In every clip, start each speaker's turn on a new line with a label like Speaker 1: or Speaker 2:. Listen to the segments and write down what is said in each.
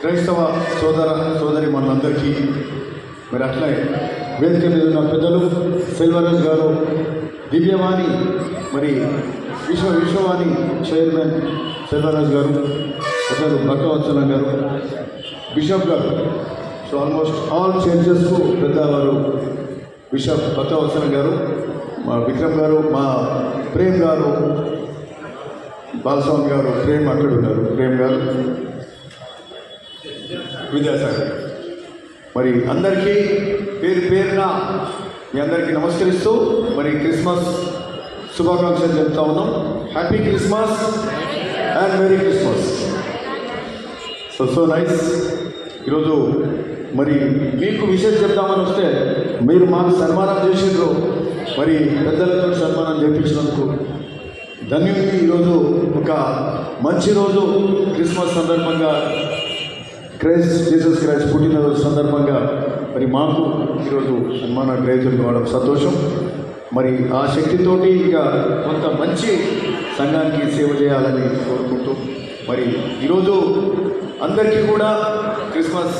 Speaker 1: క్రైస్తవ సోదర సోదరి మనందరికీ మరి అట్లే వేదిక మీద ఉన్న పెద్దలు సెల్వరాజ్ గారు దివ్యవాణి మరి విశ్వ విశ్వవాణి చైర్మన్ సెల్వరాజ్ గారు పెద్దలు భక్తవత్సలం గారు బిషప్ గారు. సో ఆల్మోస్ట్ ఆల్ చర్చెస్కు పెద్దవారు బిషప్ భక్తవత్సలం గారు మా విక్రమ్ గారు మా ప్రేమ్ గారు బాలస్వామి గారు ప్రేమ్ అక్కడ ఉన్నారు. ప్రేమ్ గారు. విద్యాసాగర్. మరి అందరికీ పేరు పేరున మీ అందరికీ నమస్కరిస్తూ మరి క్రిస్మస్ శుభాకాంక్షలు చెప్తా ఉన్నాం. Happy Christmas and merry Christmas so so nice ఈరోజు మరి మీకు విషయం చెప్తామని వస్తే మీరు మాకు సన్మానం చేసిండ్రు. మరి పెద్దలతో సన్మానం చేయించినందుకు ధన్యుడికి ఈరోజు ఒక మంచి రోజు. క్రిస్మస్ సందర్భంగా క్రైస్ట్ జీసస్ క్రైస్ట్ పుట్టినరోజు సందర్భంగా మరి మాకు ఈరోజు సన్మాన గ్రహీతులు కావడం సంతోషం. మరి ఆ శక్తితోటి ఇక కొంత మంచి సంఘానికి సేవ చేయాలని కోరుకుంటూ మరి ఈరోజు అందరికీ కూడా క్రిస్మస్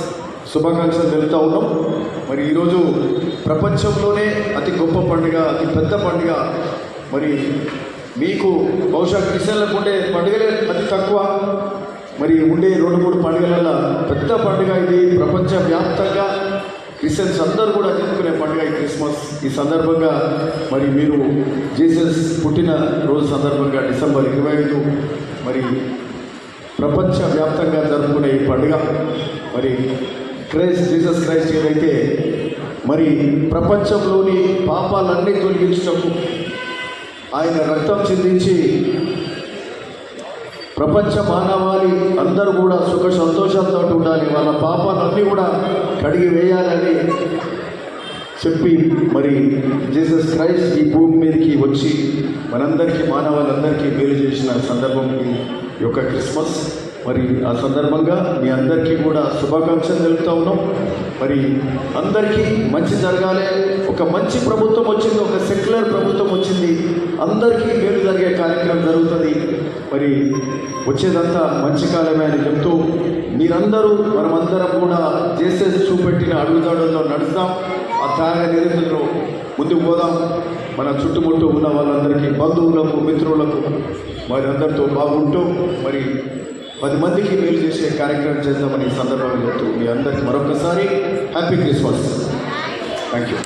Speaker 1: శుభాకాంక్షలు తెలుపుతూ ఉన్నాం. మరి ఈరోజు ప్రపంచంలోనే అతి గొప్ప పండుగ అతి పెద్ద పండుగ. మరి మీకు బహుశా క్రిస్టియన్లకు ఉండే పండుగలే అతి తక్కువ. మరి ఉండే రెండు మూడు పండుగల పెద్ద పండుగ ఇది. ప్రపంచ వ్యాప్తంగా క్రిస్టియన్స్ అందరూ కూడా జరుపుకునే పండుగ ఈ క్రిస్మస్. ఈ సందర్భంగా మరి మీరు జీసస్ పుట్టిన రోజు సందర్భంగా డిసెంబర్ ఇరవై ఐదు మరి ప్రపంచ వ్యాప్తంగా జరుపుకునే ఈ పండుగ. మరి క్రైస్ట్ జీసస్ క్రైస్ట్ ఏదైతే మరి ప్రపంచంలోని పాపాలన్నీ తొలగించటం ఆయన రక్తం చిందించి ప్రపంచ మానవాళి అందరూ కూడా సుఖ సంతోషంతో ఉండాలి. వాళ్ళ పాపాలన్నీ కూడా కడిగి వేయాలని చెప్పి మరి జీసస్ క్రైస్ట్ ఈ భూమి మీదకి వచ్చి మనందరికీ మానవాళ్ళందరికీ మేలు చేసిన సందర్భం ఈ యొక్క క్రిస్మస్. మరి ఆ సందర్భంగా మీ అందరికీ కూడా శుభాకాంక్షలు తెలుపుతా ఉన్నాం. మరి అందరికీ మంచి జరగాలి. ఒక మంచి ప్రభుత్వం వచ్చింది ఒక సెక్యులర్ ప్రభుత్వం వచ్చింది. అందరికీ మేలు జరిగే కార్యక్రమం జరుగుతుంది. మరి వచ్చేదంతా మంచి కాలమే అని చెప్తూ మీరందరూ మనమందరం కూడా చేసే చూపెట్టిన అడుగుదాడుల్లో నడుస్తాం. ఆ త్యాగ నిరంతరంలో ముందుకు పోదాం. మన చుట్టుముట్టు ఉన్న వాళ్ళందరికీ బంధువులకు మిత్రులకు మరి అందరితో బాగుంటూ మరి పది మందికి మేలు చేసే కార్యక్రమం చేద్దామని ఈ సందర్భంగా చెప్తూ మీ అందరికీ మరొకసారి హ్యాపీ క్రిస్మస్. Thank you